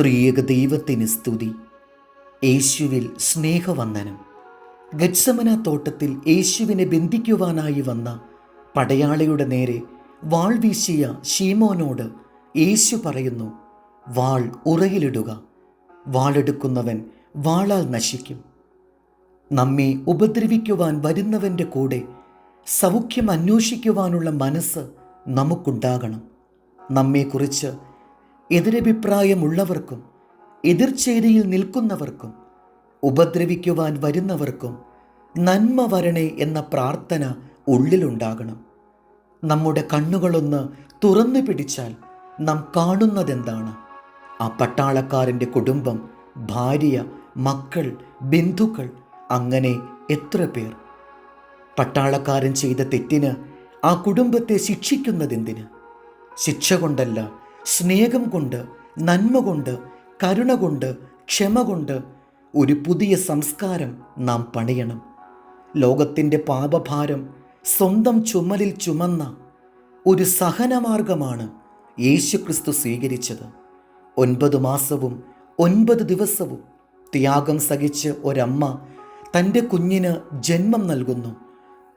ത്രിയേക ദൈവത്തിന് സ്തുതി. യേശുവിൽ സ്നേഹവന്ദനം. ഗത്സമന തോട്ടത്തിൽ യേശുവിനെ ബന്ധിക്കുവാനായി വന്ന പടയാളിയുടെ നേരെ വാൾ വീശിയ ഷീമോനോട് യേശു പറയുന്നു വാൾ ഉറയിലിടുക. വാളെടുക്കുന്നവൻ വാളാൽ നശിക്കും. നമ്മെ ഉപദ്രവിക്കുവാൻ വരുന്നവന്റെ കൂടെ സൗഖ്യം അന്വേഷിക്കുവാനുള്ള മനസ്സ് നമുക്കുണ്ടാകണം. നമ്മെക്കുറിച്ച് എതിരഭിപ്രായമുള്ളവർക്കും എതിർചേരിയിൽ നിൽക്കുന്നവർക്കും ഉപദ്രവിക്കുവാൻ വരുന്നവർക്കും നന്മ വരണേ എന്ന പ്രാർത്ഥന ഉള്ളിലുണ്ടാകണം. നമ്മുടെ കണ്ണുകളൊന്ന് തുറന്നു പിടിച്ചാൽ നാം കാണുന്നതെന്താണ്? ആ പട്ടാളക്കാരന്റെ കുടുംബം ഭാര്യ മക്കൾ ബന്ധുക്കൾ അങ്ങനെ എത്ര പേർ? പട്ടാളക്കാരൻ ചെയ്ത തെറ്റിന് ആ കുടുംബത്തെ ശിക്ഷിക്കുന്നതെന്തിന്? ശിക്ഷ കൊണ്ടല്ല സ്നേഹം കൊണ്ട് നന്മ കൊണ്ട് കരുണ കൊണ്ട് ക്ഷമ കൊണ്ട് ഒരു പുതിയ സംസ്കാരം നാം പണിയണം. ലോകത്തിന്റെ പാപഭാരം സ്വന്തം ചുമലിൽ ചുമന്ന ഒരു സഹനമാർഗമാണ് യേശുക്രിസ്തു സ്വീകരിച്ചത്. ഒൻപത് മാസവും ഒൻപത് ദിവസവും ത്യാഗം സഹിച്ച് ഒരമ്മ തന്റെ കുഞ്ഞിന് ജന്മം നൽകുന്നു.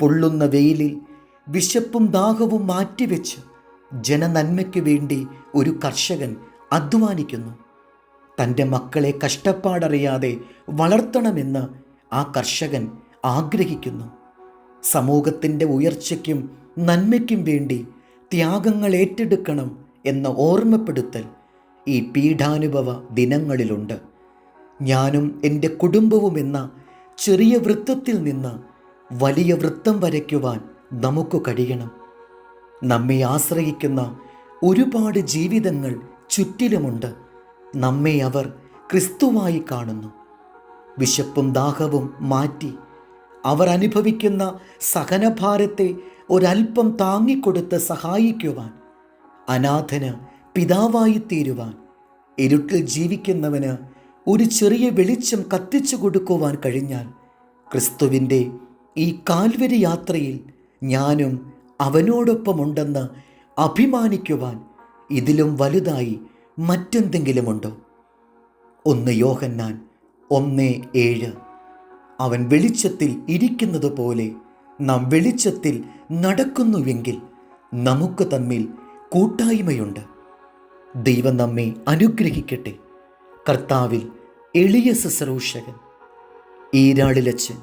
പൊള്ളുന്ന വെയിലിൽ വിശപ്പും ദാഹവും മാറ്റിവെച്ച് ജനനന്മയ്ക്ക് വേണ്ടി ഒരു കർഷകൻ അധ്വാനിക്കുന്നു. തന്റെ മക്കളെ കഷ്ടപ്പാടറിയാതെ വളർത്തണമെന്ന് ആ കർഷകൻ ആഗ്രഹിക്കുന്നു. സമൂഹത്തിന്റെ ഉയർച്ചയ്ക്കും നന്മയ്ക്കും വേണ്ടി ത്യാഗങ്ങൾ ഏറ്റെടുക്കണം എന്ന ഓർമ്മപ്പെടുത്തൽ ഈ പീഠാനുഭവ ദിനങ്ങളിലുണ്ട്. ഞാനും എന്റെ കുടുംബവും എന്ന ചെറിയ വൃത്തത്തിൽ നിന്ന് വലിയ വൃത്തം വരയ്ക്കുവാൻ നമുക്ക് കഴിയണം. നമ്മെ ആശ്രയിക്കുന്ന ഒരുപാട് ജീവിതങ്ങൾ ചുറ്റിലുമുണ്ട്. നമ്മെ അവർ ക്രിസ്തുവായി കാണുന്നു. വിശപ്പും ദാഹവും മാറ്റി അവർ അനുഭവിക്കുന്ന സഹനഭാരത്തെ ഒരൽപ്പം താങ്ങിക്കൊടുത്ത് സഹായിക്കുവാൻ അനാഥന് പിതാവായി തീരുവാൻ ഇരുട്ടിൽ ജീവിക്കുന്നവന് ഒരു ചെറിയ വെളിച്ചം കത്തിച്ചു കൊടുക്കുവാൻ കഴിഞ്ഞാൽ ക്രിസ്തുവിന്റെ ഈ കാൽവരി യാത്രയിൽ ഞാനും അവനോടൊപ്പമുണ്ടെന്ന് അഭിമാനിക്കുവാൻ ഇതിലും വലുതായി മറ്റെന്തെങ്കിലുമുണ്ടോ? ഒന്ന് യോഹന്നാൻ ഒന്ന് ഏഴ്. അവൻ വെളിച്ചത്തിൽ ഇരിക്കുന്നത് പോലെ നാം വെളിച്ചത്തിൽ നടക്കുന്നുവെങ്കിൽ നമുക്ക് തമ്മിൽ കൂട്ടായ്മയുണ്ട്. ദൈവം നമ്മെ അനുഗ്രഹിക്കട്ടെ. കർത്താവിൽ എളിയ ശുശ്രൂഷകൻ ഈരാളിലച്ച്